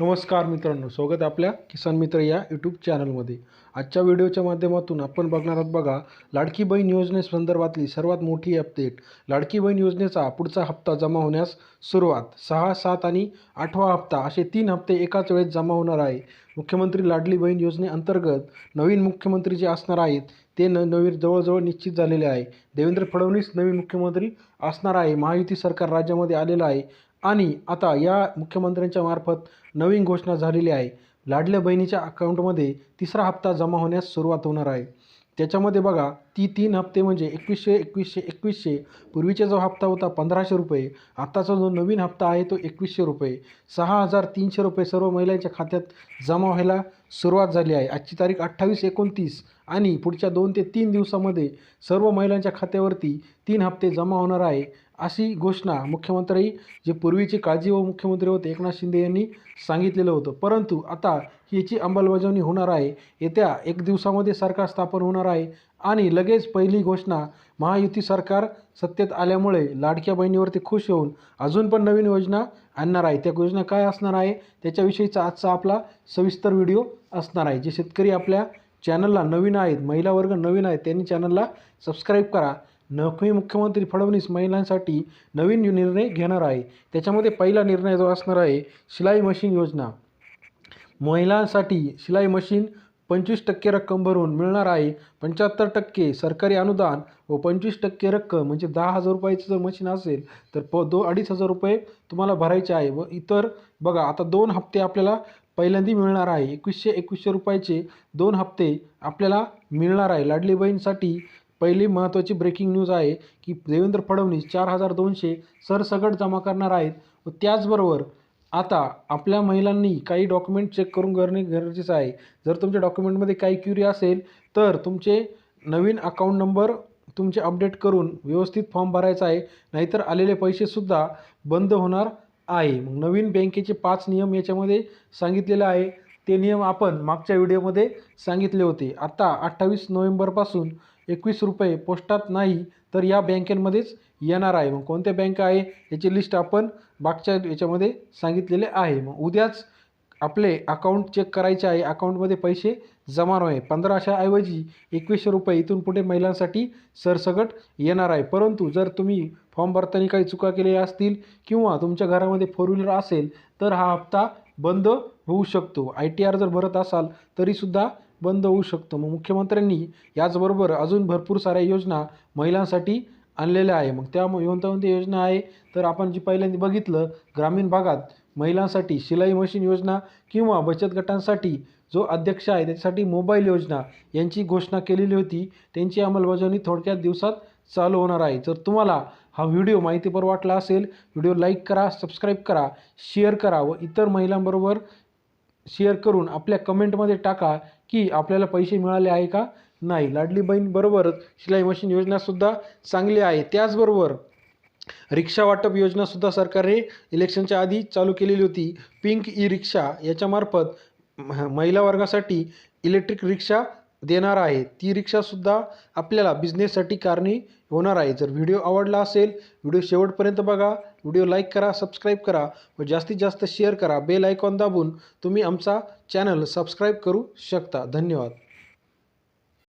नमस्कार मित्रांनो स्वागत आपल्या किसान मित्र या यूट्यूब चॅनलमध्ये आजच्या व्हिडिओच्या माध्यमातून आपण बघणार आहोत बघा लाडकी बहीण योजनेसंदर्भातली सर्वात मोठी अपडेट लाडकी बहीण योजनेचा पुढचा हप्ता जमा होण्यास सुरुवात. सहा सात आणि आठवा हप्ता असे तीन हप्ते एकाच वेळेस जमा होणार आहे. मुख्यमंत्री लाडली बहीण योजनेअंतर्गत नवीन मुख्यमंत्री जे असणार आहेत ते न नवीन जवळजवळ निश्चित झालेले आहे. देवेंद्र फडणवीस नवीन मुख्यमंत्री असणार आहे. महायुती सरकार राज्यामध्ये आलेलं आहे. आणि आता या मुख्यमंत्र्यांच्या मार्फत नवीन घोषणा झालेली आहे. लाडल्या बहिणीच्या अकाउंटमध्ये तिसरा हप्ता जमा होण्यास सुरुवात होणार आहे. त्याच्यामध्ये बघा ती तीन हप्ते म्हणजे एकवीसशे एकवीसशे एकवीसशे. पूर्वीचा जो हप्ता होता पंधराशे रुपये. आत्ताचा जो नवीन हप्ता आहे तो एकवीसशे रुपये. सहा हजार तीनशे रुपये सर्व महिलांच्या खात्यात जमा व्हायला सुरुवात झाली आहे. आजची तारीख अठ्ठावीस एकोणतीस आणि पुढच्या दोन ते तीन दिवसामध्ये सर्व महिलांच्या खात्यावरती तीन हप्ते जमा होणार आहे. अशी घोषणा मुख्यमंत्री जे पूर्वीचे काळजी व मुख्यमंत्री होते एकनाथ शिंदे यांनी सांगितलेलं होतं. परंतु आता याची अंमलबजावणी होणार आहे. येत्या एक दिवसामध्ये सरकार स्थापन होणार आहे. आणि लगेच पहिली घोषणा महायुती सरकार सत्तेत आल्यामुळे लाडक्या बहिणीवरती खुश होऊन अजून पण नवीन योजना आणणार आहे. त्या योजना काय असणार आहे? त्याच्याविषयीचा आजचा आपला सविस्तर व्हिडिओ असणार आहे. जे शेतकरी आपल्या चॅनलला नवीन आहेत महिला वर्ग नवीन आहेत त्यांनी चॅनलला सबस्क्राईब करा. नवखे मुख्यमंत्री फडणवीस महिलांसाठी नवीन निर्णय घेणार आहे. त्याच्यामध्ये पहिला निर्णय जो असणार आहे शिलाई मशीन योजना. महिलांसाठी शिलाई मशीन पंचवीस टक्के रक्कम भरून मिळणार आहे. पंच्याहत्तर टक्के सरकारी अनुदान व पंचवीस टक्के रक्कम म्हणजे दहा हजार रुपयाचं जर मशीन असेल तर प दो अडीच हजार रुपये तुम्हाला भरायचे आहे. व इतर बघा आता दोन हप्ते आपल्याला पहिल्यांदा मिळणार आहे. एकवीसशे एकवीसशे रुपयाचे दोन हप्ते आपल्याला मिळणार आहे. लाडली बहीणसाठी पहिली महत्त्वाची ब्रेकिंग न्यूज आहे की देवेंद्र फडणवीस चार हजार दोनशे सरसगट जमा करणार आहेत. व त्याचबरोबर आता आपल्या महिलांनी काही डॉक्युमेंट चेक करून करणे गरजेचं आहे. जर तुमच्या डॉक्युमेंटमध्ये काही क्युरी असेल तर तुमचे नवीन अकाउंट नंबर तुमचे अपडेट करून व्यवस्थित फॉर्म भरायचा आहे. नाहीतर आलेले पैसेसुद्धा बंद होणार आहे. मग नवीन बँकेचे पाच नियम याच्यामध्ये सांगितलेले आहे. ते नियम आपण मागच्या व्हिडिओमध्ये सांगितले होते. आता अठ्ठावीस नोव्हेंबरपासून एकवीस रुपये पोस्टात नाही तर या बँकेमध्येच येणार आहे. मग कोणत्या बँक आहे? याची लिस्ट आपण मागच्या याच्यामध्ये सांगितलेले आहे. मग उद्याच आपले अकाउंट चेक करायचे आहे. अकाउंटमध्ये पैसे जमा आहे पंधराशेऐवजी एकवीसशे रुपये इथून पुढे महिलांसाठी सरसकट येणार आहे. परंतु जर तुम्ही फॉर्म भरताना काही चुका केलेल्या असतील किंवा तुमच्या घरामध्ये फोर व्हीलर असेल तर हा हप्ता बंद होऊ शकतो. आय टी आर जर भरत असाल तरीसुद्धा बंद होऊ शकतो. मग मुख्यमंत्र्यांनी याचबरोबर अजून भरपूर साऱ्या योजना महिलांसाठी आणलेल्या आहे. मग त्या कोणत्या कोणत्या योजना आहे. तर आपण जी पहिल्यांदा बघितलं ग्रामीण भागात महिलांसाठी शिलाई मशीन योजना किंवा बचत गटांसाठी जो अध्यक्ष आहे त्याच्यासाठी मोबाईल योजना यांची घोषणा केलेली होती. त्यांची अंमलबजावणी थोडक्यात दिवसात चालू होणार आहे. जर तुम्हाला हा व्हिडिओ माहितीपर वाटला असेल व्हिडिओ लाईक करा सबस्क्राईब करा शेअर करा व इतर महिलांबरोबर शेअर करून आपल्या कमेंटमध्ये टाका. की आपल्याला पैसे मिळाले आहे का? नाही. लाडली बहीणबरोबरच शिलाई मशीन योजनासुद्धा चांगली आहे. त्याचबरोबर रिक्षा वाटप योजनासुद्धा सरकारने इलेक्शनच्या आधी चालू केलेली होती. पिंक ई रिक्षा याच्यामार्फत महिला वर्गासाठी इलेक्ट्रिक रिक्षा देणार आहे. ती रिक्षासुद्धा आपल्याला बिझनेससाठी कारणी होणार आहे. जर व्हिडिओ आवडला असेल व्हिडिओ शेवटपर्यंत बघा. व्हिडिओ लाईक करा सबस्क्राईब करा व जास्तीत जास्त शेअर करा. बेल आयकॉन दाबून तुम्ही आमचा चॅनल सबस्क्राईब करू शकता. धन्यवाद.